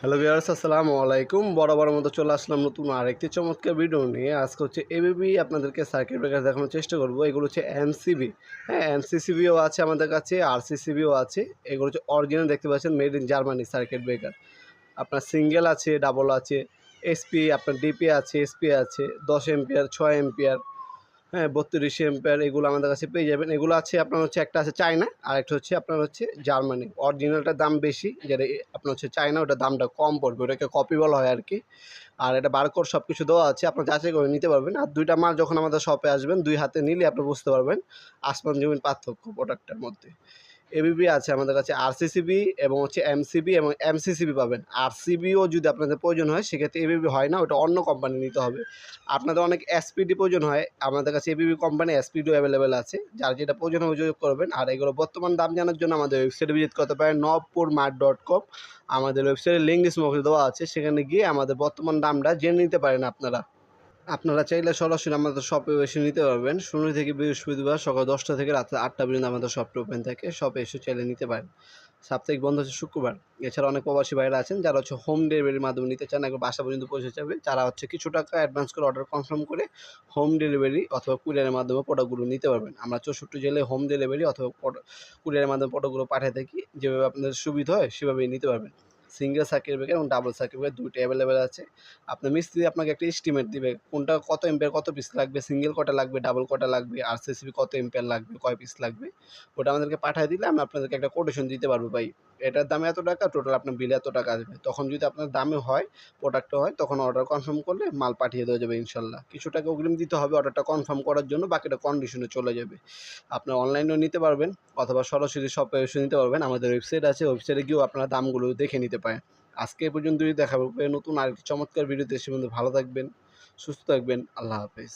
Hello viewers আসসালামু আলাইকুম। বরাবর মতো চলে আসলাম নতুন আরেকটি চমৎকার ভিডিও নিয়ে। আজকে হচ্ছে এবিবি আপনাদেরকে সার্কিট ব্রেকার দেখানোর চেষ্টা করব। এগুলো হচ্ছে এমসিবি হ্যাঁ এমসিসিবিও আছে আমাদের কাছে আরসিসিবিও আছে। এগুলো হচ্ছে অরিজিনাল দেখতে পাচ্ছেন made in Germany circuit breaker আপনার সিঙ্গেল আছে ডাবল আছে এসপি আপনার ডিপি আছে এসপি আছে, দশ এম্পিয়ার ছয় এম্পিয়ার হ্যাঁ বত্রিশ এম্পার এগুলো আমাদের কাছে পেয়ে যাবেন। এগুলো আছে, আপনার হচ্ছে একটা আছে চায়না আর একটা হচ্ছে আপনার হচ্ছে জার্মানি। অরিজিনালটার দাম বেশি, যেটা আপনার হচ্ছে চায়না, ওটার দামটা কম পড়বে, ওটাকে কপি বলা হয় আর কি আর এটা বারকোড সব কিছু দেওয়া আছে, আপনার যাচাই করে নিতে পারবেন। আর দুইটা মাল যখন আমাদের শপে আসবেন, দুই হাতে নিলে আপনি বুঝতে পারবেন, আসমান জমিন পার্থক্য প্রোডাক্টের মধ্যে। এবিবি আছে আমাদের কাছে আরসিসিবি এবং হচ্ছে এমসিবি এবং এমসিসিবি পাবেন। আরসিবিও যদি আপনাদের প্রয়োজন হয়, সেক্ষেত্রে এবিবি হয় না, ওটা অন্য কোম্পানি নিতে হবে। আপনাদের অনেক এসপিডি প্রয়োজন হয়, আমাদের কাছে এবিবি কোম্পানি এসপিডিও অ্যাভেলেবেল আছে। যার যেটা প্রয়োজন হবে যোগ করবেন। আর এগুলো বর্তমান দাম জানার জন্য আমাদের ওয়েবসাইটে ভিজিট করতে পারেন নবপুর মার্ট ডট কম আমাদের ওয়েবসাইটের লিঙ্ক ডিসক্রিপশনে দেওয়া আছে। সেখানে গিয়ে আমাদের বর্তমান দামটা জেনে নিতে পারেন আপনারা। আপনারা চাইলে সরাসরি আমাদের শপে এসে নিতে পারবেন। শনি থেকে বৃহস্পতিবার সকাল দশটা থেকে রাত আটটা পর্যন্ত আমাদের শপটা ওপেন থাকে। শপে এসে চাইলে নিতে পারেন। সাপ্তাহিক বন্ধ হচ্ছে শুক্রবার। এছাড়া অনেক প্রবাসী ভাইরা আছেন, যারা হচ্ছে হোম ডেলিভারির মাধ্যমে নিতে চান, একবার বাসা পর্যন্ত পৌঁছে যাবে। যারা হচ্ছে কিছু টাকা অ্যাডভান্স করে অর্ডার কনফার্ম করে হোম ডেলিভারি অথবা কুরিয়ারের মাধ্যমে প্রোডাক্টগুলো নিতে পারবেন। আমরা চৌষট্টি জেলে হোম ডেলিভারি অথবা কুরিয়ারের মাধ্যমে প্রোডাক্টগুলো পাঠিয়ে থাকি। যেভাবে আপনাদের সুবিধা হয়, সেভাবেই নিতে পারবেন। সিঙ্গেল সার্কিট ব্রেকার এবং ডাবল সার্কিট ব্রেকার দুটো অ্যাভেলেবেল আছে। আপনার মিস্ত্রি আপনাকে একটা এস্টিমেট দিবে, কোনটা কত এম্পিয়ার কত পিস লাগবে সিঙ্গেল কটা লাগবে ডাবল কটা লাগবে আর সিসিবি কত এম্পিয়ার লাগবে, কয় পিস লাগবে, ওটা আমাদেরকে পাঠিয়ে দিলে আমি আপনাদেরকে একটা কোটেশন দিতে পারব ভাই। এটার দামে এত টাকা টোটাল আপনার বিল এত টাকা আসবে। তখন যদি আপনার দামে হয় প্রোডাক্টটা হয়, তখন অর্ডার কনফার্ম করলে মাল পাঠিয়ে দেওয়া যাবে ইনশাল্লাহ। কিছু টাকা অগ্রিম দিতে হবে অর্ডারটা কনফার্ম করার জন্য, বাকিটা কন্ডিশনে চলে যাবে। আপনার অনলাইনেও নিতে পারবেন, অথবা সরাসরি শপে এসে নিতে পারবেন। আমাদের ওয়েবসাইট আছে ওয়েবসাইটে গিয়েও আপনারা দামগুলো দেখে নিতে পারেন। আজকে এ পর্যন্তই, দেখা হবে নতুন আরেকটি চমৎকার ভিডিওতে সে ভালো থাকবেন, সুস্থ থাকবেন, আল্লাহ হাফেজ।